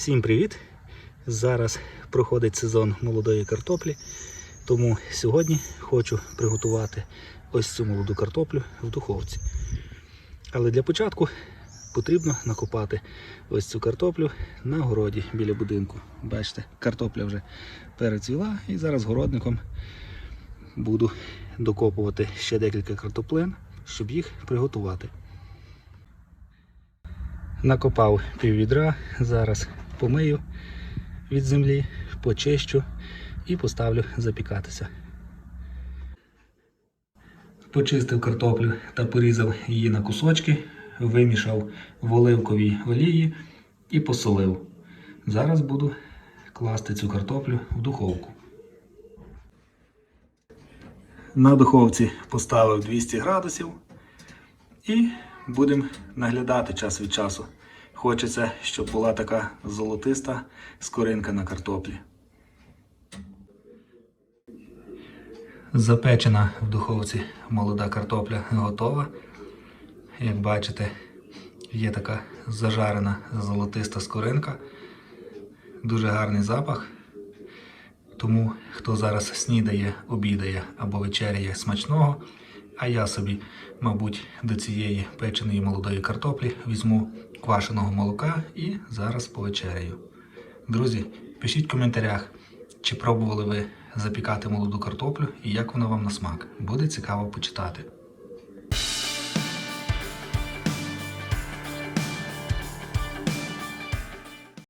Всім привіт! Зараз проходить сезон молодої картоплі, тому сьогодні хочу приготувати ось цю молоду картоплю в духовці. Але для початку потрібно накопати ось цю картоплю на городі біля будинку. Бачите, картопля вже перецвіла і зараз городником буду докопувати ще декілька картоплин, щоб їх приготувати. Накопав пів відра, зараз помию від землі, почищу і поставлю запікатися. Почистив картоплю та порізав її на кусочки, вимішав в оливковій олії і посолив. Зараз буду класти цю картоплю в духовку. На духовці поставив 200 градусів і будемо наглядати час від часу. Хочеться, щоб була така золотиста скоринка на картоплі. Запечена в духовці молода картопля готова. Як бачите, є така зажарена золотиста скоринка. Дуже гарний запах. Тому хто зараз снідає, обідає або вечеряє смачного, а я собі, мабуть, до цієї печеної молодої картоплі візьму квашеного молока і зараз повечеряю. Друзі, пишіть в коментарях, чи пробували ви запікати молоду картоплю і як вона вам на смак. Буде цікаво почитати.